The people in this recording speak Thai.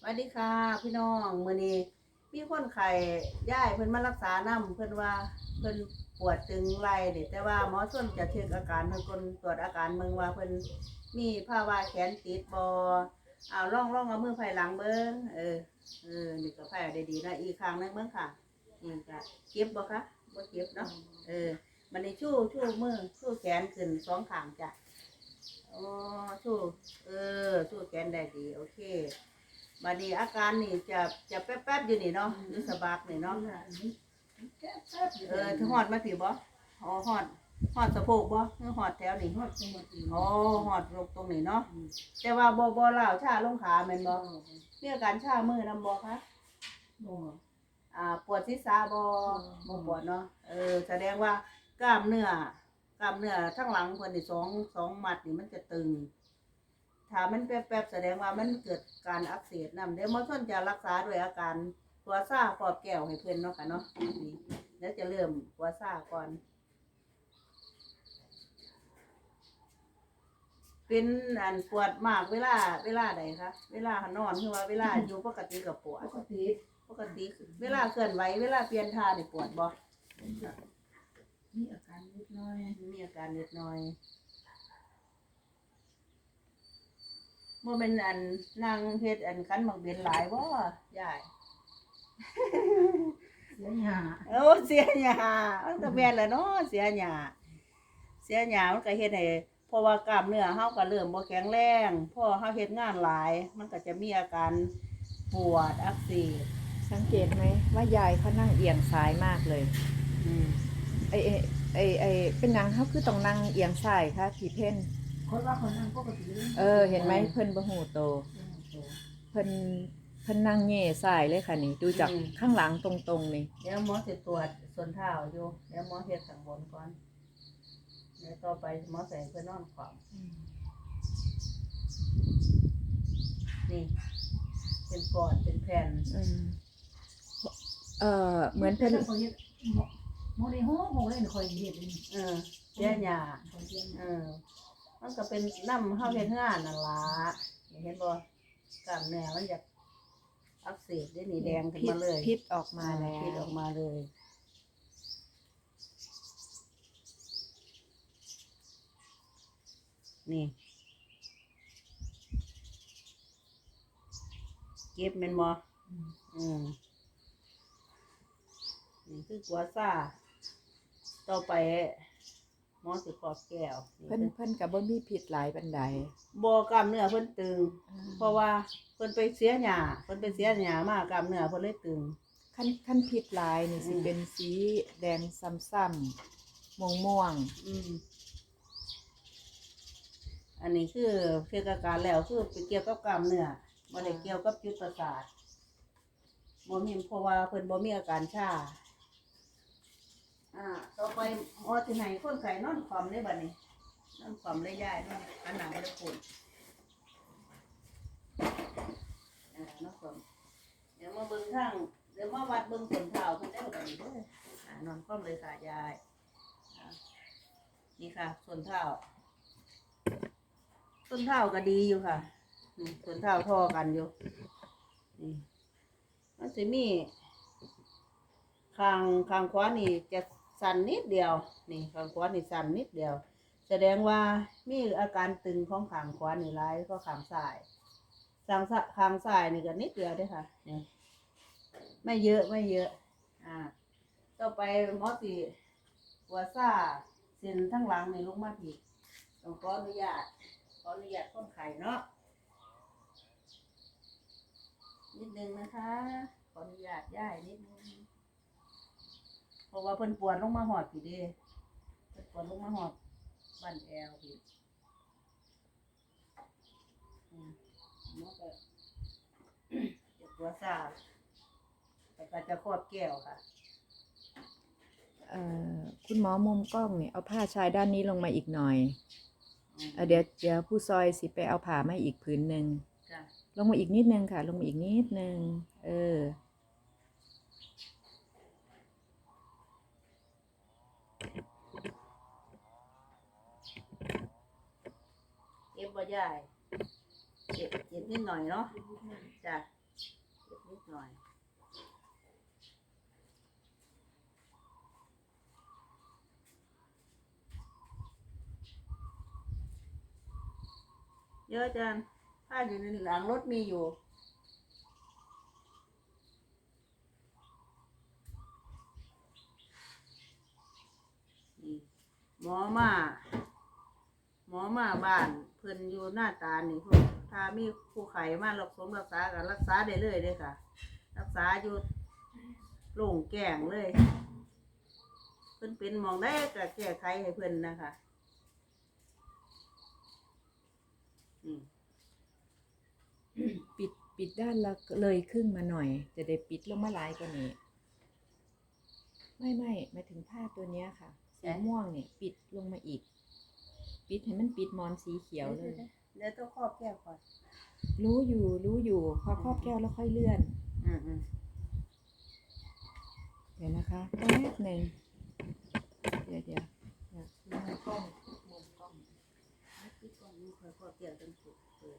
สวัสดีค่ะพี่น้องมื้อนี้มีคนไข้ย้ายเพิ่นมารักษานํเพิ่นว่าเพิ่นปวดตึงไหล่นี่แต่ว่าหมอส่วนจะเช็คอาการเพิ่นคนตรวจอาการเบิ่งว่าเพิ่นมีภาวะแขนติดบ่เอาล่องล่องเอามือไผหลังเบิ่งเออเออนี่ก็ไผได้ดีนะอีกข้างนึงเบิ่งค่ะนี่ก็เจ็บบ่คะบ่เจ็บเนาะเออมันในชู้ชู้มือชู้แขนขึ้นสองข้างจ้ะอ๋อชู้เออชู้แขนได้ดีโอเค บัดนี้อาการนี่จะจะแป๊บๆอยู่นี่เนาะหรือสะบักนี่เนาะเออถึงหอดมาผีบ่อ๋อหอดหอดสะโพกบ่หรือหอดแถวนี่อ๋อหอดลงตรงนี้เนาะแต่ว่าบ่บ่ล่าวชาลงขาแม่นบ่มีอาการชามือนำบ่คะอ่าปวดศีรษะบ่บ่ปวดเนาะเออแสดงว่ากล้ามเนื้อกล้ามเนื้อทั้งหลังเพิ่นนี่สองสองมัดนี่มันจะตึง ถ้ามันแป๊บๆแสดงว่ามันเกิดการอักเสบนำเดี๋ยวหมอส่วนจะรักษาด้วยอาการกัวซ่าขอบแก้วให้เพื่อนเนาะค่ะเนาะนี่แล้วจะเริ่มกัวซ่าก่อน เป็นอันปวดมากเวลาเวลาใดคะเวลานอนคือว่าเวลาอยู่ปกติกับปวด ปกติปกติเวลาเคลื่อนไหวเวลาเปลี่ยนท่านี่ปวดบ่มีอาการนิดหน้อยมีอาการนิดหน่อย บ่เป็นอันนางเฮ็ดอันคันบักเบ็นหลายบ่ยายเสียหยาโอ้เสียหยามันก็แม่นแหละเนาะเสียหยาเสียหยามันก็เฮ็ดให้เพราะว่ากล้ามเนื้อเฮาก็เริ่มบ่แข็งแรงพอเฮาเฮ็ดงานหลาย มันก็จะมีอาการปวดอักเสบสังเกตไหมว่ายายเขานั่งเอียงซ้ายมากเลยอืมไอไอไอไอเป็นหยังเขาคือต้องนั่งเอียงซ้ายค่ะผีเพ่น คนว่าคนนั้นปกติเออ เห็นไหมเพิ่นบ่หูโตเพิ่นเพิ่นนั่งเง่ซ้ายเลยค่ะนี่ ดูจากข้างหลังตรงๆนี่ เดี๋ยวหมอสิตรวจส่วนเท้าอยู่เดี๋ยวหมอเฮ็ดข้างบนก่อนเดี๋ยวต่อไปหมอใส่เพิ่นนอนขวางนี่ เป็นก้อนเป็นแผ่นอืมเออเหมือนเพิ่เพิ่นนคนเฮ็ดโมได้โหโหเลยคอยเฮ็ดเลยเออเสียหยาคอยเฮ็ดเออ มันก็เป็นน้ำเฮาเฮ็ดงานนั่นล่ะเห็นบ่กล้ามเนื้อมันอยากอักเสบได้นี่แดงขึ้นพิษมาเลยพิษออกมาแล้พิษอวอกมาเลยนี่เก็บแม่นบ่อืมนี่คือกัวซ่าต่อไป หมอสิขอบแก้วนี่เพิ่นเพิ่นก็บ่มีพิษหลายปานใดบ่กล้ามเนื้อเพิ่นตึง เพราะว่าเพิ่นไปเสียหญ้าเพิ่นไปเสียหญ้ามากล้ามเนื้อเพิ่นเลยตึงขั้นขั้นพิษหลายนี่สิอืมเป็นสีแดงซ้ำๆม่วงอืมอันนี้คือเกี่ยวกับการแล้วคือไปเกี่ยวกับกล้ามเนื้อบ่ได้เกี่ยวกับจุดประสาทบ่มีเพราะว่าเพิ่นบ่มีอาการชาอ่าต่ อไปหมอสิให้คนไข้นอนความได้บัดนี้นอนความเลยยายนอนอันหนังบ่ได้ปุ่นอ่านอนความเดี๋ยวมาเบิ่งทางเดี๋ยวมาวัดเบิ่งส้นเท้าเพิ่นได้บัดนี้เด้อนอนความเลยค่ะยายนี่ค่ะส่วนเท้าส่วนเท้าก็ดีอยู่ค่ะนี่ส่วนเท้าทอกันอยู่นี่มันจะมีคางคางขวานี่จะ สั่นนิดเดียว นี่คางขวานี่สั่นนิดเดียว แสดงว่ามีอาการตึงของขางขวานี่ร้ายก็ขางซ้ายขางซ้ายขางซ้ายนี่ก็นิดเดียวด้อค่ะนี่ไม่เยอะไม่เยอะ อ่า ต่อไปหมอสีหัวซ่าเส้นทั้งหลังในลงมาผิดต้องขออนุญาตขออนุญาตคนไข่เนาะนิดนึงนะคะ ขออนุญาตย่ายนิดนึง เพราะว่าเพิ่นปวดลงมาหอดผิดเด้เพิ่นปวดลงมาหอดบันแอวผิดอืมหมอก็จะตัวซ่าแต่ก็จะครอบแก้วค่ะๆเอ่อคุณหมอมุมกล้องเนี่ยเอาผ้าชายด้านนี้ลงมาอีกหน่อยเอ่อเดี๋ยวเดี๋ยวผู้ซอยสิไปเอาผ้ามาอีกผืนหนึ่งจ้ะ ลงมาอีกนิดนึงค่ะ ลงมาอีกนิดนึงเออ บบ่ยายเก็บเก็บนิดหน่อยเนาะจ้ะเจ็ดนิดหน่อยเยอะจังผ้าอยู่ในหลังรถมีอยู่นี่หมอมา หมอมาบ้าน เพิ่นอยู่หน้าตานี่ถ้ามีผู้ไข้มารักษารักษาก็รักษาได้เลยเด้อค่ะ รักษาอยู่โล่งแก่งเลย เพิ่นเป็นมองได้ก็แก้ไขให้เพิ่นนะคะปิดปิดด้านละเลยครึ่งมาหน่อย จะได้ปิดลงมาหลายกว่านี้ ไม่ไม่หมายถึงผ้าตัวเนี้ยค่ะสีม่วงเนี่ย ปิดลงมาอีก ปิดให้มันปิดมอนสีเขียวเลย เดี๋ยวต้องครอบแก้วก่อน รู้อยู่รู้อยู่พอครอบแก้วแล้วค่อยเลื่อน อืมอืมเดี๋ยวนะคะแป๊บหนึ่งเดี๋ยวเดี๋ยวมุมกล้องมุมกล้องปิดก่อนนี่ค่อยครอบแก้วจังสิเปิด